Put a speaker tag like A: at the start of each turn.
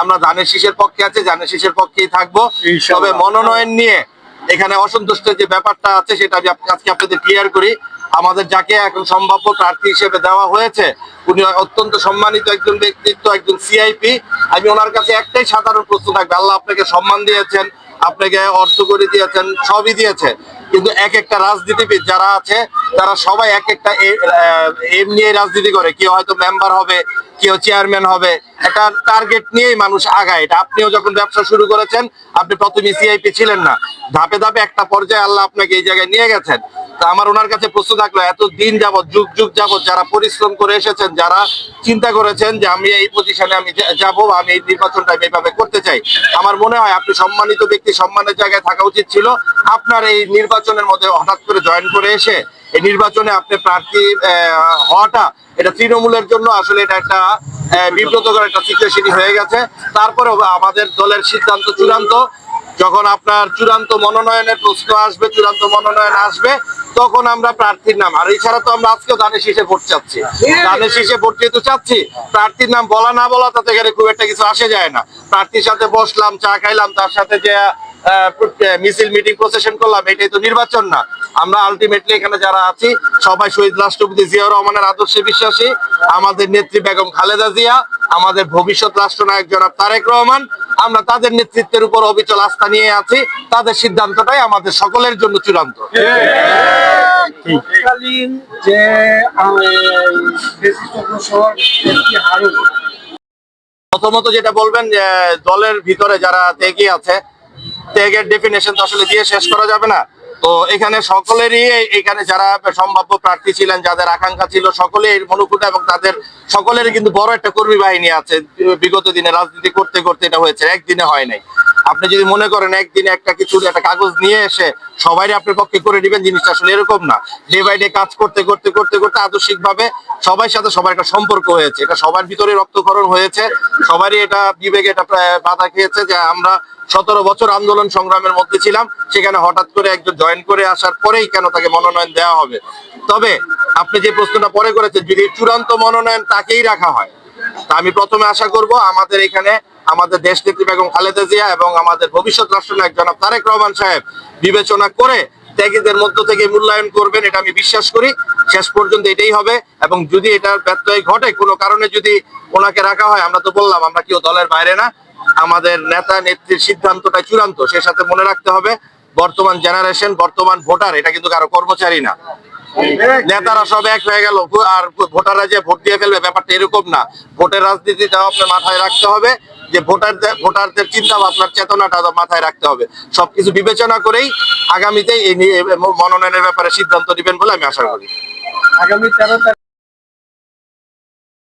A: আমরা ধানের শীষের পক্ষে আছে ধানের শীষের পক্ষেই থাকব। তবে মনোনয়ন নিয়ে এখানে অসন্তুষ্টের যে ব্যাপারটা আছে সেটা আমি আজকে আপনাদের ক্লিয়ার করি। আমাদের যাকে এখন সম্ভাব্য প্রার্থী হিসেবে দেওয়া হয়েছে উনি অত্যন্ত সম্মানিত একজন ব্যক্তিত্ব একজন সিআইপি আমি ওনার কাছে একটাই সাধারণ প্রশ্ন থাকবে আল্লাহ আপনাকে সম্মান দিয়েছেন আপনাকে অর্থ করে দিয়েছেন সবই দিয়েছে। কিন্তু এক একটা রাজনীতিবিদ যারা আছে, তারা সবাই এক একটা এম নিয়ে রাজনীতি করে। কেউ হয়তো মেম্বার হবে, কেউ চেয়ারম্যান হবে। একটা টার্গেট নিয়েই মানুষ আগায়। এটা আপনিও যখন ব্যবসা শুরু করেছেন, আপনি প্রথমে সিআইপি ছিলেন না। ধাপে ধাপে একটা পর্যায়ে আল্লাহ আপনাকে এই জায়গায় নিয়ে গেছেন। আমার ওনার কাছে প্রশ্ন থাকল, এত দিন যাবত যুগ যুগ যাবত যারা পরিশ্রম করে এসেছেন, যারা চিন্তা করেছেন যে আমি এই পজিশনে আমি যাব, আমি এই নির্বাচনটা এইভাবে করতে চাই। আমার মনে হয় আপনি সম্মানিত ব্যক্তি, সম্মানের জায়গায় থাকা উচিত ছিল। আপনার এই নির্বাচনের মধ্যে হঠাৎ করে জয়েন করে এসে, এই নির্বাচনে আপনি প্রার্থী হওয়াটা, এটা তৃণমূলের জন্য আসলে এটা একটা বিব্রতকর একটা সিচুয়েশনই হয়ে গেছে। তারপরে আমাদের দলের সিদ্ধান্ত চূড়ান্ত। যখন আপনার চূড়ান্ত মনোনয়নের প্রশ্ন আসবে, চূড়ান্ত মনোনয়ন আসবে তখন আমরা প্রার্থীর নাম, আর এছাড়া তো আমরা আজকেও ধানের শীষে ভোট চাচ্ছি। ধানের শীষে ভোট যেহেতু চাচ্ছি, প্রার্থীর নাম বলা না বলা তাতে এখানে খুব একটা কিছু আসে যায় না। প্রার্থীর সাথে বসলাম, চা খাইলাম, তার সাথে যে মিছিল মিটিং প্রসেশন করলাম, এটাই তো নির্বাচন না। আমরা আলটিমেটলি এখানে যারা আছি, সবাই শহীদ রাষ্ট্রপতি জিয়া রহমানের আদর্শে বিশ্বাসী। আমাদের নেত্রী বেগম খালেদা জিয়া, আমাদের ভবিষ্যৎ রাষ্ট্রনায়ক জনাব তারেক রহমান আমরা তাদের নেতৃত্বের উপর অবিচল আস্থা নিয়ে আছি। তাদের সিদ্ধান্তটাই আমাদের সকলের জন্য চূড়ান্ত।
B: যে
A: প্রথমত যেটা বলবেন যে দলের ভিতরে যারা ত্যাগী আছে ত্যাগের ডেফিনেশন তো আসলে দিয়ে শেষ করা যাবে না। তো এখানে সকলেরই এখানে যারা সম্ভাব্য প্রার্থী ছিলেন, যাদের আকাঙ্ক্ষা ছিল সকলে এর মনুকুট এবং তাদের সকলেরই কিন্তু বড় একটা কর্মী বাহিনী আছে। বিগত দিনে রাজনীতি করতে করতে এটা হয়েছে। একদিনে হয় নাই। আপনি যদি মনে করেন একদিনে একটা কিছু, একটা কাগজ নিয়ে এসে সবাই আপনার পক্ষে করে দিবেন, জিনিসটা আসলে এরকম না। ডে বাই ডে কাজ করতে করতে করতে করতে আদর্শিক ভাবে সবার সাথে সবার একটা সম্পর্ক হয়েছে। এটা সবার ভিতরে রক্তকরণ হয়েছে। সবারই এটা বিবেকে এটা বাধা খেয়েছে যে আমরা সতেরো বছর আন্দোলন সংগ্রামের মধ্যে ছিলাম, সেখানে হঠাৎ করে একজন জয়েন করে আসার পরেই কেন তাকে মনোনয়ন দেওয়া হবে? তবে আপনি যে প্রশ্নটা পরে করেছেন, যদি চূড়ান্ত মনোনয়ন তাকেই রাখা হয়, তা আমি প্রথমে আশা করব আমাদের এখানে আমাদের দেশ নেত্রী বেগম খালেদা জিয়া এবং আমাদের ভবিষ্যৎ রাষ্ট্রনায়ক জনাব তারেক রহমান সাহেব বিবেচনা করে ত্যাগীদের মধ্য থেকে মূল্যায়ন করবেন, এটা আমি বিশ্বাস করি। শেষ পর্যন্ত এটাই হবে এবং যদি এটার ব্যত্যয় ঘটে, কোনো কারণে যদি ওনাকে রাখা হয়, আমরা তো বললাম, আমরা কেউ দলের বাইরে না। আমাদের নেতা নেত্রীর সিদ্ধান্তটা চূড়ান্ত, সে সাথে মনে রাখতে হবে। বর্তমান জেনারেশন বর্তমান ভোটার, এটা কিন্তু কারও কর্মচারী না। নেতারা সব এক হয়ে গেল, আর ভোটাররা যে ভোট দিয়ে ফেলবে, ব্যাপারটা এরকম না। ভোটের রাজনীতিটাও আপনার মাথায় রাখতে হবে। যে ভোটারদের ভোটারদের চিন্তা ভাবনার চেতনাটা মাথায় রাখতে হবে। সবকিছু বিবেচনা করেই আগামীতে এই নিয়ে মনোনয়নের ব্যাপারে সিদ্ধান্ত নেবেন বলে আমি আশা করি।
B: আগামী তেরো